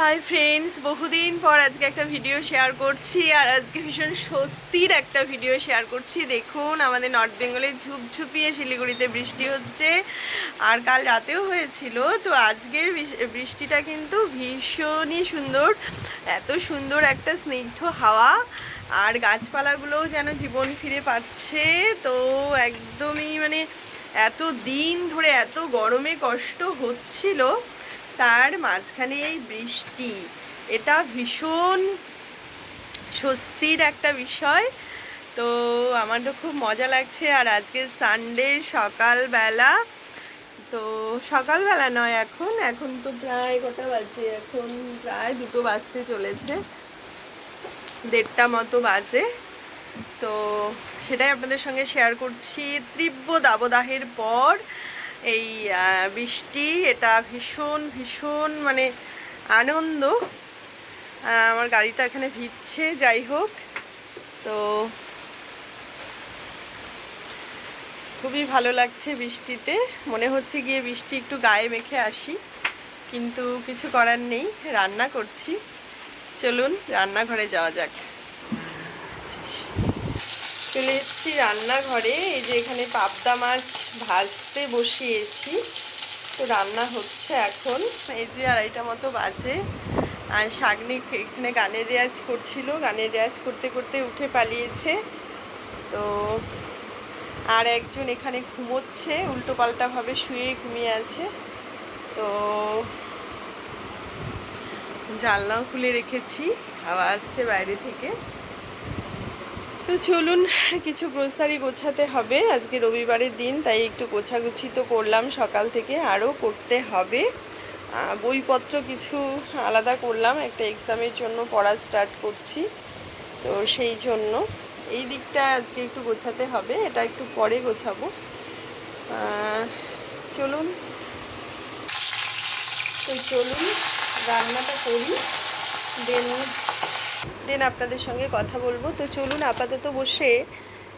Hi friends, বহুদিন পর আজকে একটা ভিডিও শেয়ার করছি আর আজকে ভীষণ স্বস্তির একটা ভিডিও শেয়ার করছি। দেখুন, আমাদের নর্থ বেঙ্গলে ঝুপঝুপিয়ে শিলিগুড়িতে বৃষ্টি হচ্ছে আর কাল রাতেও হয়েছিল। তো আজকের বৃষ্টিটা কিন্তু ভীষণই সুন্দর, এত সুন্দর একটা স্নিগ্ধ হাওয়া আর গাছপালাগুলোও যেন জীবন ফিরে পাচ্ছে। তো একদমই মানে এত দিন ধরে এত গরমে কষ্ট হচ্ছিল। তার মাঝখানে এই বৃষ্টি, এটা ভীষণ স্বস্তির একটা বিষয়। তো আমার তো খুব মজা লাগছে আর আজকে সানডে সকালবেলা। তো সকালবেলা নয় এখন এখন তো প্রায় কটা বাজে, এখন প্রায় দুটো বাজতে চলেছে। দেড়টা মতো বাজে। তো সেটাই আপনাদের সঙ্গে শেয়ার করছি। তীব্র দাবদাহের পর এই বৃষ্টি, এটা ভীষণ ভীষণ মানে আনন্দ। আমার গাড়িটা এখানে ভিজছে, যাই হোক। তো খুবই ভালো লাগছে বৃষ্টিতে। মনে হচ্ছে গিয়ে বৃষ্টি একটু গায়ে মেখে আসি, কিন্তু কিছু করার নেই, রান্না করছি। চলুন, রান্নাঘরে যাওয়া যাক। চলে এসেছি রান্নাঘরে। এই যে এখানে পাবদা মাছ ভাজতে বসিয়েছি। তো রান্না হচ্ছে এখন। এই যে আড়াইটা মতো বাজে। আর শাগনি এখানে গানের রেয়াজ করছিল। গানের রেয়াজ করতে করতে উঠে পালিয়েছে। তো আর একজন এখানে ঘুমোচ্ছে। উল্টো পাল্টাভাবে শুয়ে ঘুমিয়ে আছে। তো জানলাও খুলে রেখেছি। হাওয়া আসছে বাইরে থেকে। তো চলুন, কিছু গ্রোসারি গোছাতে হবে। আজকে রবিবারের দিন, তাই একটু গোছাগুছি তো করলাম। সকাল থেকে আরও করতে হবে। বইপত্র কিছু আলাদা করলাম। একটা এক্সামের জন্য পড়া স্টার্ট করছি। তো সেই জন্য এই দিকটা আজকে একটু গোছাতে হবে। এটা একটু পরে গোছাবো। চলুন। তো চলুন, রান্নাটা করি। দেন দেন আপনাদের সঙ্গে কথা বলব। তো চলুন আপাতত বসে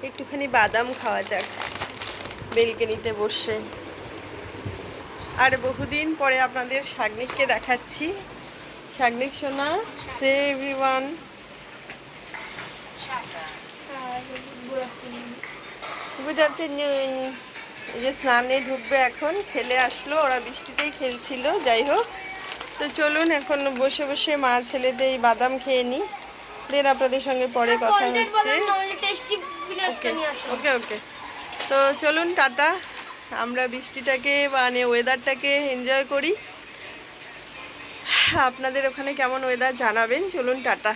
একটুখানি বাদাম খাওয়া যাক। বেলকেনিতে বসে। আর বহুদিন পরে আপনাদের শাগনিককে দেখাচ্ছি। শাগনিক সোনা সে এভরিওয়ান এই যে স্নানে ঢুকবে এখন, খেলে আসলো, ওরা বৃষ্টিতেই খেলছিল, যাই হোক। তো চলুন এখন বসে বসে মা ছেলেদের এই বাদাম খেয়ে নিই। দেন আপনাদের সঙ্গে পরে কথা হচ্ছে। ওকে ওকে তো চলুন টাটা। আমরা বৃষ্টিটাকে মানে ওয়েদারটাকে এনজয় করি। আপনাদের ওখানে কেমন ওয়েদার জানাবেন? চলুন টাটা।